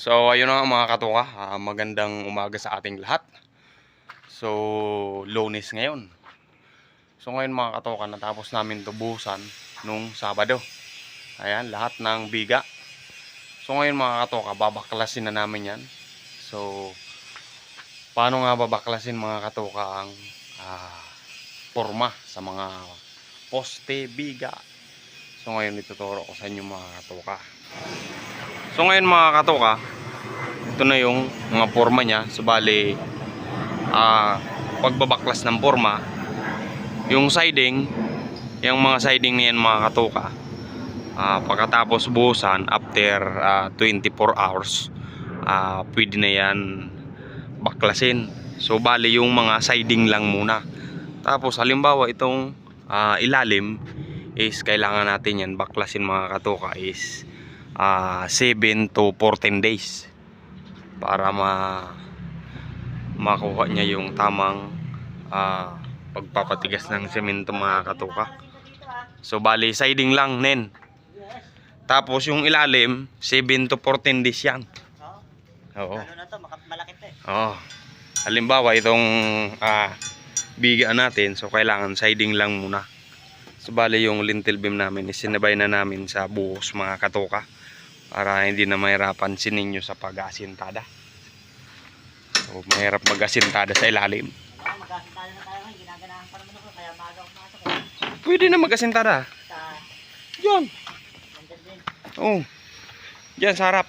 So, ayun na mga katuka. Ah, magandang umaga sa ating lahat. So, lunes ngayon. So, ngayon mga katuka, natapos namin tubusan nung Sabado. Ayan, lahat ng biga. So, ngayon mga katuka, babaklasin na namin yan. So, paano nga babaklasin mga katuka ang ah, forma sa mga poste, biga. So, ngayon ituturo ko sa inyo mga katuka. So ngayon mga katoka, ito na yung mga forma niya. So bali, ah, pagbabaklas ng forma, yung siding, yung mga siding niyan mga katoka, ah, pagkatapos buhusan, after ah, 24 hours, ah, pwede na yan baklasin. So bali yung mga siding lang muna. Tapos halimbawa itong ah, ilalim is kailangan natin yan baklasin mga katoka is ah 7 to 14 days para ma makuha niya yung tamang ah, pagpapatigas ng semento mga katuka. So bali siding lang nen. Tapos yung ilalim 7 to 14 days yan. Oo. Malaki to eh. Oo. Halimbawa itong ah bigaan natin so kailangan siding lang muna. So bali yung lintel beam namin is sinabay na namin sa buhos mga katuka para hindi na mahirapan si ninyo sa pag-asintada. So mahirap mag-asintada sa ilalim. Pwede na mag-asintada. Din. Oh. Diyan sa harap.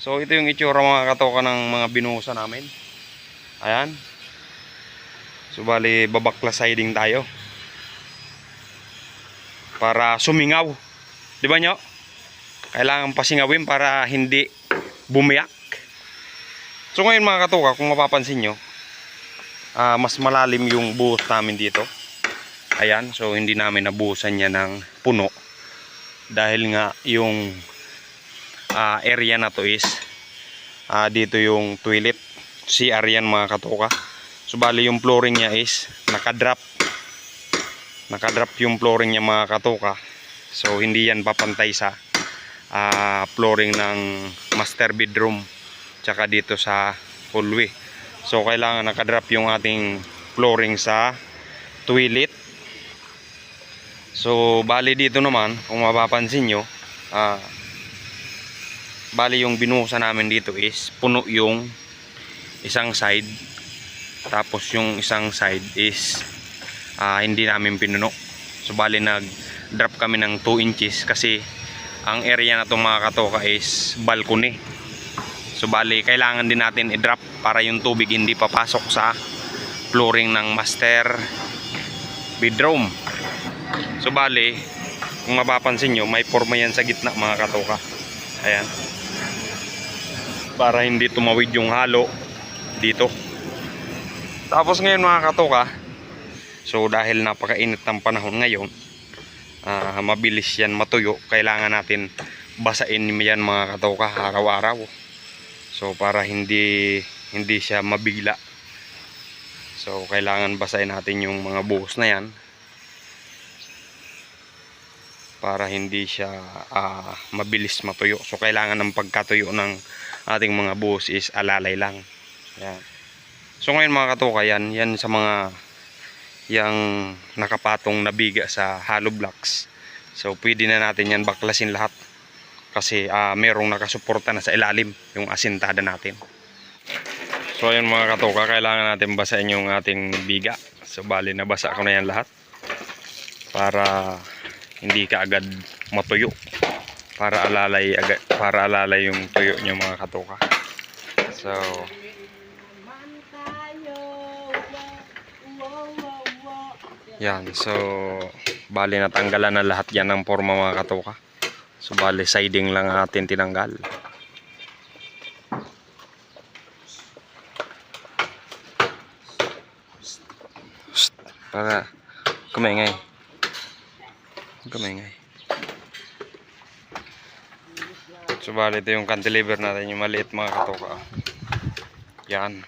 So ito yung itsura mga katuka ng mga binuhusan namin. Ayan. So bali babakla siding tayo. Para sumingaw. Di ba nyo? Kailangan pasingawin para hindi bumiyak. So ngayon mga katuka, kung mapapansin nyo, ah, mas malalim yung buhos namin dito. Ayan, so hindi namin nabuhusan niya ng puno. Dahil nga yung ah, area na to is ah, dito yung toilet. CR yan mga katuka. So bali yung flooring niya is nakadrop. Nakadrop yung flooring niya mga katuka. So hindi yan papantay sa ah, flooring ng master bedroom tsaka dito sa hallway. So kailangan nakadrop yung ating flooring sa toilet. So bali dito naman kung mapapansin nyo ah, bali yung binuhusan namin dito is puno yung isang side tapos yung isang side is ah, hindi namin pinuno. So bali nag drop kami ng 2 inches kasi ang area na itong mga katoka is balcony. So bali kailangan din natin i-drop para yung tubig hindi papasok sa flooring ng master bedroom. So bali kung mapapansin nyo may forma yan sa gitna mga katoka. Ayan. Para hindi tumawid yung halo dito. Tapos ngayon mga katoka, so dahil napakainit ng panahon ngayon, ah, mabilis yan matuyo. Kailangan natin basain yan mga katoka araw-araw. So para hindi hindi siya mabigla. So kailangan basahin natin yung mga buhos na yan para hindi siya ah, mabilis matuyo. So kailangan ng pagkatuyo ng ating mga buhos is alalay lang. Yan. So ngayon mga katuka yan, yan sa mga yang nakapatong na biga sa hollow blocks. So pwede na natin yan baklasin lahat kasi ah, merong nakasuporta na sa ilalim yung asintada natin. So ayun mga katuka, kailangan natin basahin yung ating biga. So bali nabasa ko na yan lahat para hindi ka agad matuyo para alalay agad, para alalay yung tuyo nyo mga katuka. So Yan, so bali natanggalan na lahat yan ng forma mga katuka. So bali siding lang atin tinanggal. Para kumengay. Kumengay. So bali ito yung cantilever natin yung maliit mga katuka. Yan.